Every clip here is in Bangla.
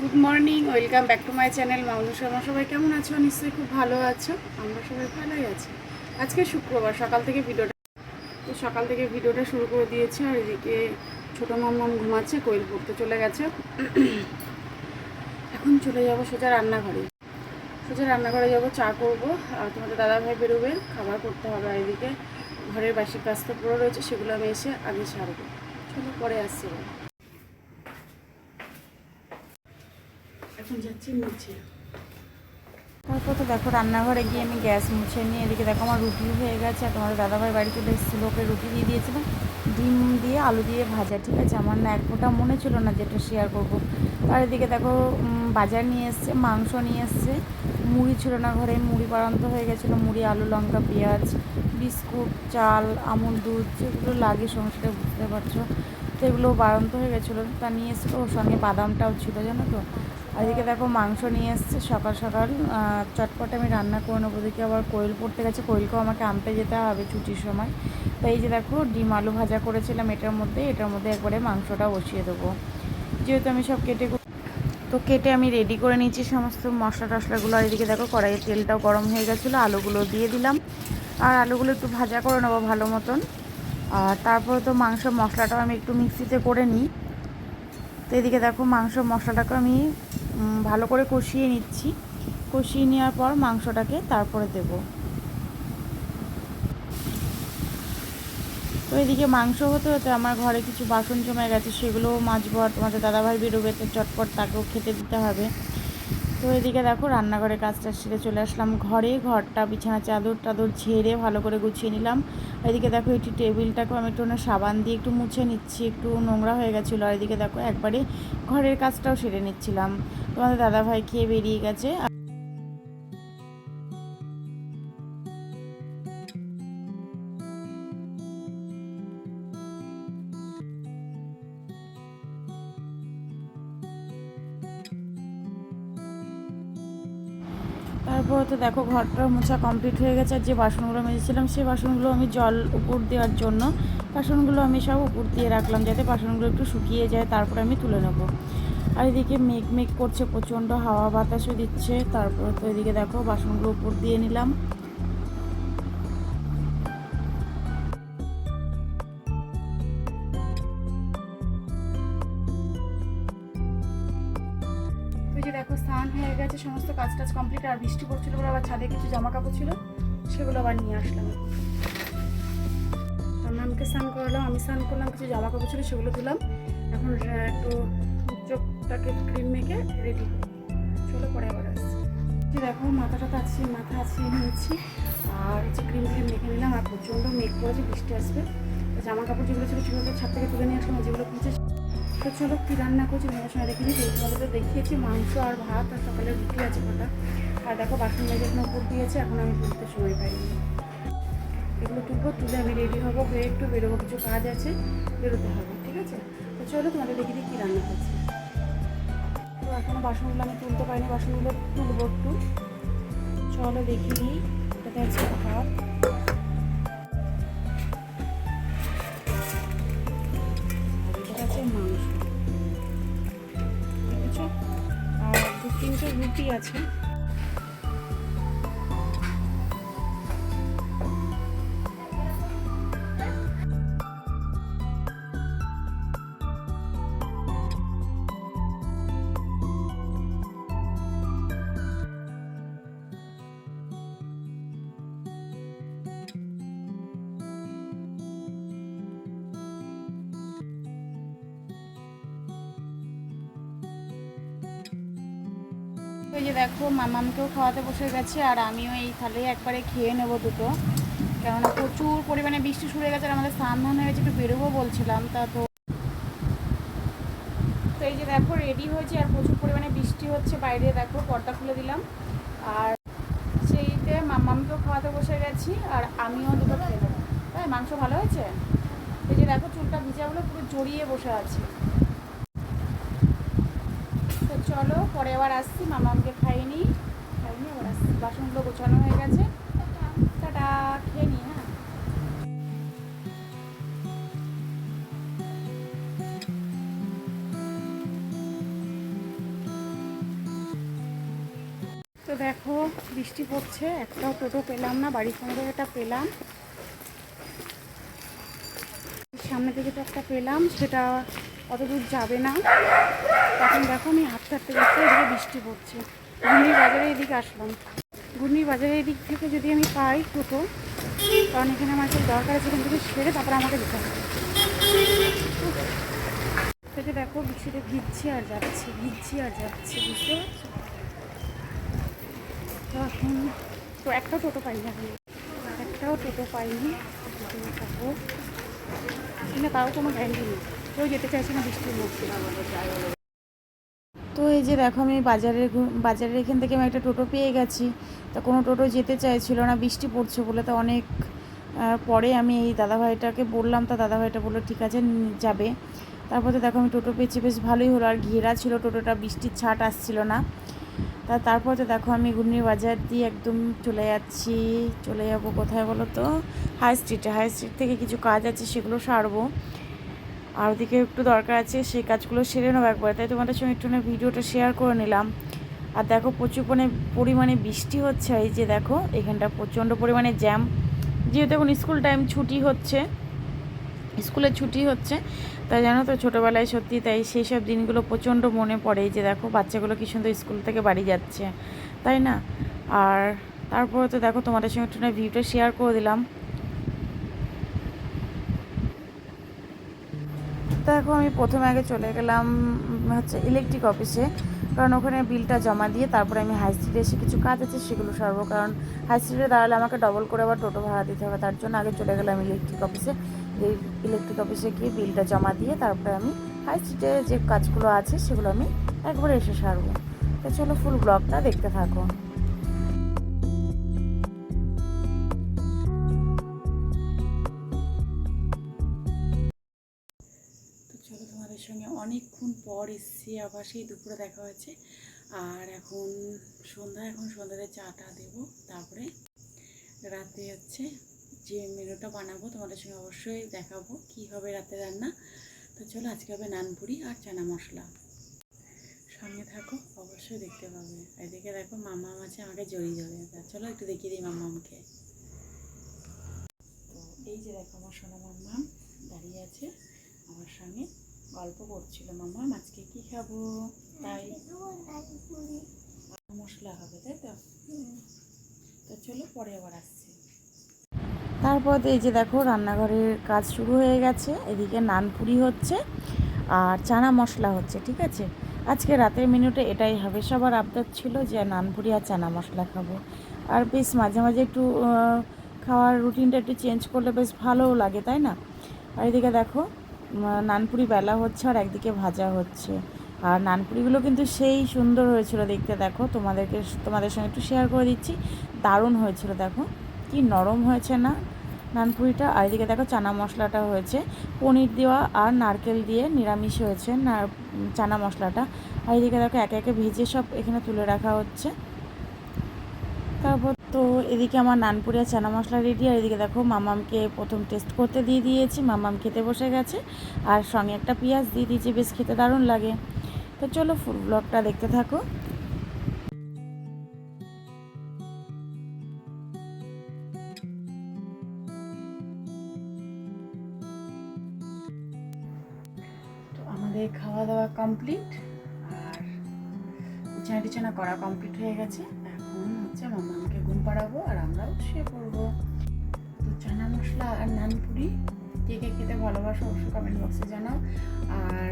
Good morning welcome back to my channel Mamnu Sharma সবাই কেমন আছো? নিশ্চয়ই খুব ভালো আছো। আমরা সবাই ভালোই আছি। আজকে শুক্রবার, সকাল থেকে ভিডিওটা তো সকাল থেকে ভিডিওটা শুরু করে দিয়েছে আর এদিকে ছোটো মাম্মাম ঘুমাচ্ছে, কোয়েল পড়তে চলে গেছে। এখন চলে যাব সোজা রান্নাঘরে। সোজা রান্নাঘরে যাব, চা করব। আর তোমাদের দাদা ভাই বেরোবে, খাবার করতে হবে। আর এদিকে ঘরের বাসি কাজ তো পুরো রয়েছে, সেগুলো আমি এসে আগে ছাড়বো চলো পরে আসছি। এখন যাচ্ছি নিচে। তারপর তো দেখো রান্নাঘরে গিয়ে আমি গ্যাস মুছে নিয়ে এদিকে দেখো আমার রুটি হয়ে গেছে আর তোমাদের দাদাভাই বাড়ি চলে এসেছিল, ওকে রুটি দিয়ে দিয়েছিলাম। ডিম দিয়ে আলু দিয়ে ভাজা, ঠিক আছে? আমার না এক মনে ছিল না যেটা শেয়ার করব। আর এদিকে দেখো বাজার নিয়ে এসছে, মাংস নিয়ে এসছে। মুড়ি ছিল না ঘরে, মুড়ি বাড়ান্ত হয়ে গেছিল, মুড়ি, আলু, লঙ্কা, পেঁয়াজ, বিস্কুট, চাল, আমুল, দুধ, যেগুলো লাগে সংসারে বুঝতে পারছ। তো এগুলো বাড়ন্ত হয়ে গেছিল, তা নিয়ে এসেছিল, ওর সঙ্গে বাদামটাও ছিল, জানো তো? এদিকে দেখো মাংস নিয়ে এসছে সকাল সকাল। চটপট আমি রান্না করে নেব। ওদিকে আবার কোয়েল পড়তে গেছে। কোয়েলকেও আমাকে আনতে যেতে হবে ছুটির সময়। তো এই যে দেখো, ডিম আলু ভাজা করেছিলাম এটার মধ্যে। এটার মধ্যে একবারে মাংসটা বসিয়ে দেবো। যেহেতু আমি সব কেটে তো কেটে আমি রেডি করে নিয়েছি সমস্ত মশলা টশলাগুলো আর এদিকে দেখো কড়াইয়ের তেলটাও গরম হয়ে গেছিল। আলুগুলো দিয়ে দিলাম। আর আলুগুলো একটু ভাজা করে নেব ভালো মতন। আর তারপরে তো মাংস মশলাটাও আমি একটু মিক্সিতে করে নিই। তো এদিকে দেখো, মাংস মশলাটাকে আমি ভালো করে কষিয়ে নিচ্ছি। কষিয়ে নেওয়ার পর মাংসটাকে তারপরে দেব। তো এদিকে মাংস হতে হতে আমার ঘরে কিছু বাসন জমে গেছে, সেগুলোও মাছ আর তোমাদের দাদাভাই বেরোবে, তো চটপট তাকেও খেতে দিতে হবে। তো এদিকে দেখো রান্নাঘরে কাজটা সেরে চলে আসলাম ঘরে। ঘরটা, বিছানা, চাদর টাদর ঝেড়ে ভালো করে গুছিয়ে নিলাম। এদিকে দেখো, একটু টেবিলটাকেও আমি একটু সাবান দিয়ে একটু মুছে নিচ্ছি, একটু নোংরা হয়ে গেছিল। আর এদিকে দেখো, একবারে ঘরের কাজটাও সেরে নিচ্ছিলাম। তোমাদের দাদাভাই খেয়ে বেরিয়ে গেছে। তারপর তো দেখো ঘরটা মোছা কমপ্লিট হয়ে গেছে, আর যে বাসনগুলো মেজেছিলাম সেই বাসনগুলো আমি জল উপর দেওয়ার জন্য, বাসনগুলো আমি সব উপর দিয়ে রাখলাম যাতে বাসনগুলো একটু শুকিয়ে যায়, তারপর আমি তুলে নেব। আর এদিকে মেঘ মেঘ করছে, প্রচণ্ড হাওয়া বাতাসও দিচ্ছে, তারপর তো এদিকে দেখো বাসনগুলো উপর দিয়ে নিলাম। যে দেখো স্নান হয়ে গেছে, সমস্ত কাজ টাজ কমপ্লিট আর বৃষ্টি পড়ছিল বলে আবার ছাদে কিছু জামা কাপড় ছিল, সেগুলো আবার নিয়ে আসলাম। মামকে স্নান করালাম, আমি স্নান করলাম, কিছু জামা কাপড় ছিল সেগুলো দিলাম এখন একটু চোখটাকে ক্রিম মেখে রেডি চলো পরে আবার আসছি। দেখো, মাথাটা তো আছে, মাথা আছিয়ে নিয়েছি। আর হচ্ছে ক্রিম ক্রিম মেখে নিলাম, আর প্রচণ্ড মেঘ করেছে, বৃষ্টি আসবে। জামা কাপড় যেগুলো ছিল সেগুলো ছাদ থেকে তুলে নিয়ে আসলাম যেগুলো খুঁজে তো চলো কী রান্না করছি তোমাদের সঙ্গে দেখে নিই। তোমাদের তো দেখিয়েছি মাংস আর ভাত আর সকালে রুটি আছে কটা। আর দেখো বাসন মেজে এখানে উপর দিয়েছে, এখন আমি তুলতে সময় পাইনি। এগুলো তুলবো, তুলে আমি রেডি হব, হয়ে একটু বেরোবো, কিছু কাজ আছে, বেরোতে হবে, ঠিক আছে? তো চলো তোমাদের দেখে কী রান্না করছি তো এখনও বাসনগুলো আমি তুলতে পারিনি, বাসনগুলো তুলবো একটু। চলো দেখি নিই এটাতে আছে। আছে? ওই যে দেখো, মামামকেও খাওয়াতে বসে গেছে আর আমিও এই থালে একবারে খেয়ে নেব দুটো। কেননা প্রচুর পরিমাণে বৃষ্টি শুরু গেছে আর আমাদের স্নান ধান হয়ে গেছে, একটু বেরোবো বলছিলাম, তা তো। তো এই যে দেখো রেডি হয়েছে আর প্রচুর পরিমাণে বৃষ্টি হচ্ছে, বাইরে দেখো, পর্দা খুলে দিলাম। আর সেইতে মামামকেও খাওয়াতে বসে গেছি আর আমিও দুটো খেয়ে নেব। তাই মাংস ভালো হয়েছে? এই যে দেখো, চুলটা ভিজা ভিজাগুলো পুরো জড়িয়ে বসে আছে। তো চলো, পরে আবার আসছি, মামামকে খাইয়ে নিই। খাইয়ে আবার আসছি, বাসনগুলো গোছানো হয়ে গেছে। টাটা, খেয়ে নিই হ্যাঁ। তো দেখো, বৃষ্টি পড়ছে, একটাও টোটো পেলাম না, বাড়ির সামনে একটা পেলাম। সামনে থেকে তো একটা পেলাম, সেটা অত দূর যাবে না। তখন দেখো আমি হাঁটতে হাঁটতে যাচ্ছি এদিকে বৃষ্টি পড়ছে। ঘূর্ণির বাজারে এদিকে আসলাম। ঘূর্ণির বাজারের এদিক থেকে যদি আমি পাই টোটো, কারণ এখানে আমার একটু দরকার আছে থেকে সেরে তারপরে আমাকে যেতে হবে। যে দেখো, বৃষ্টিতে ভিজছি আর যাচ্ছি, ভিজছি আর যাচ্ছি, বুঝতে পারছ? তো এখন তো একটা টোটো পাইনি এখন একটাও টোটো পাইনি। কিন্তু তাও কোনো গ্যারান্টি নেই। কেউ যেতে চাইছে না তো এই যে দেখো আমি বাজারের বাজারের এখান থেকে আমি একটা টোটো পেয়ে গেছি। তা কোনো টোটো যেতে চাইছিল না, বৃষ্টি পড়ছে বলে তো অনেক পরে আমি এই দাদাভাইটাকে বললাম, তা দাদাভাইটা বলল, ঠিক আছে যাবে। তারপর তো দেখো আমি টোটো পেয়েছি, বেশ ভালোই হলো। আর ঘেরা ছিল টোটোটা, বৃষ্টির ছাট আসছিল না। তা তারপর তো দেখো আমি ঘূর্ণির বাজার দিয়ে একদম চলে যাচ্ছি। চলে যাব কোথায় বলো তো? হাই স্ট্রিটে। হাই স্ট্রিট থেকে কিছু কাজ আছে, সেগুলো সারবো। আর ওদিকে একটু দরকার আছে, সেই কাজগুলো সেরে নেব একবার। তাই তোমাদের সঙ্গে একটু ভিডিওটা শেয়ার করে নিলাম। আর দেখো প্রচুর পরিমাণে বৃষ্টি হচ্ছে, এই যে দেখো, এখানটা প্রচণ্ড পরিমাণে জ্যাম যেহেতু এখন স্কুল টাইম ছুটি হচ্ছে স্কুলে ছুটি হচ্ছে, তাই জানো তো ছোটোবেলায় সত্যি তাই সেই সব দিনগুলো প্রচণ্ড মনে পড়ে। যে দেখো, বাচ্চাগুলো কি সুন্দর স্কুল থেকে বাড়ি যাচ্ছে, তাই না? আর তারপরে তো দেখো তোমাদের সঙ্গে একটু ভিডিওটা শেয়ার করে দিলাম। দেখো আমি প্রথমে আগে চলে গেলাম হচ্ছে ইলেকট্রিক অফিসে কারণ ওখানে বিলটা জমা দিয়ে তারপরে আমি হাই স্ট্রিটে এসে কিছু কাজ আছে সেগুলো সারবো। কারণ হাই স্ট্রিটে দাঁড়ালে আমাকে ডবল করে আবার টোটো ভাড়া দিতে হবে। তার জন্য আগে চলে গেলাম ইলেকট্রিক অফিসে এই ইলেকট্রিক অফিসে গিয়ে বিলটা জমা দিয়ে তারপরে আমি হাই স্ট্রিটে যে কাজগুলো আছে সেগুলো আমি একবারে এসে সারবো। তো চলো ফুল ব্লগটা দেখতে থাকো। অনেকক্ষণ পর এসেছি আবার সেই দুপুরে দেখা হয়েছে। আর এখন সন্ধ্যা, এখন সন্ধ্যাতে চাটা দেবো, তারপরে রাতে হচ্ছে যে মেনুটা বানাবো তোমাদের সঙ্গে অবশ্যই দেখাবো কি হবে রাতে রান্না। তো চলো আজকে হবে নানপুরি আর চানা মশলা। সঙ্গে থাকো, অবশ্যই দেখতে পাবে। এদিকে দেখো মামাম আছে, আমাকে জড়িয়ে ধরে তা চলো একটু দেখিয়ে দিই মামামকে। তো এই যে দেখো আমার সোনা মাম্মাম দাঁড়িয়ে আছে আমার সঙ্গে। গল্প করছিল, মামা, আজকে কি খাব? তাই মশলা হবে, তাই তো? তো চলো পরে আবার আসছি। তারপর এই যে দেখো, রান্নাঘরের কাজ শুরু হয়ে গেছে, এদিকে নানপুরি হচ্ছে আর চানা মশলা হচ্ছে, ঠিক আছে? আজকে রাতের মেনুটা এটাই হবে, সবার আবদার ছিল যে নানপুরি আর চানা মশলা খাব। আর বেশ মাঝে মাঝে একটু খাওয়ার রুটিনটা একটু চেঞ্জ করলে বেশ ভালোও লাগে, তাই না? আর এদিকে দেখো নানপুরি বেলা হচ্ছে আর একদিকে ভাজা হচ্ছে। আর নানপুরিগুলো কিন্তু সেই সুন্দর হয়েছিল দেখতে, দেখো। তোমাদেরকে, তোমাদের সঙ্গে একটু শেয়ার করে দিচ্ছি। দারুণ হয়েছিল, দেখো। কি নরম হয়েছে না নানপুরিটা। আর এদিকে দেখো চানা মশলাটা হয়েছে। পনির দেওয়া আর নারকেল দিয়ে নিরামিষ হয়েছে না চানা মশলাটা। আর এদিকে দেখো একে একে ভেজে সব এখানে তুলে রাখা হচ্ছে। তারপর তো এদিকে আমার নানপুরিয়া চানা মশলা রেডি আর এদিকে দেখো মামামকে প্রথম টেস্ট করতে দিয়ে দিয়েছি, মামাম খেতে বসে গেছে, আর সঙ্গে একটা পেঁয়াজ দিয়ে দিয়েছি, বেশ খেতে দারুণ লাগে। তো চলো ফুল ব্লগটা দেখতে থাকো। আমাদের খাওয়া দাওয়া কমপ্লিট আর বিছানা টিছানা করা কমপ্লিট হয়ে গেছে। হচ্ছে, মামাকে ঘুম পাড়াবো আর আমরাও শুয়ে পড়ব। তো চানা মশলা আর নানপুরি কে কে খেতে ভালোবাসো অবশ্যই কমেন্ট বক্সে জানাও। আর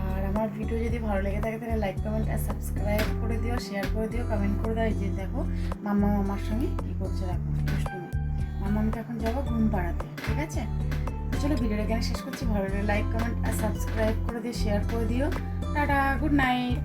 আর আমার ভিডিও যদি ভালো লেগে থাকে, তাহলে লাইক কমেন্ট আর সাবস্ক্রাইব করে দিও শেয়ার করে দিও কমেন্ট করে দাও। যে দেখো মাম্মা মামার সঙ্গে কী করছে দেখো, দুষ্টুমি। মাম্মামকে এখন যাব ঘুম পাড়াতে, ঠিক আছে? চলো ভিডিওটা এখানে শেষ করছি। ভালো লাগে লাইক কমেন্ট আর সাবস্ক্রাইব করে দিও শেয়ার করে দিও। Tata good night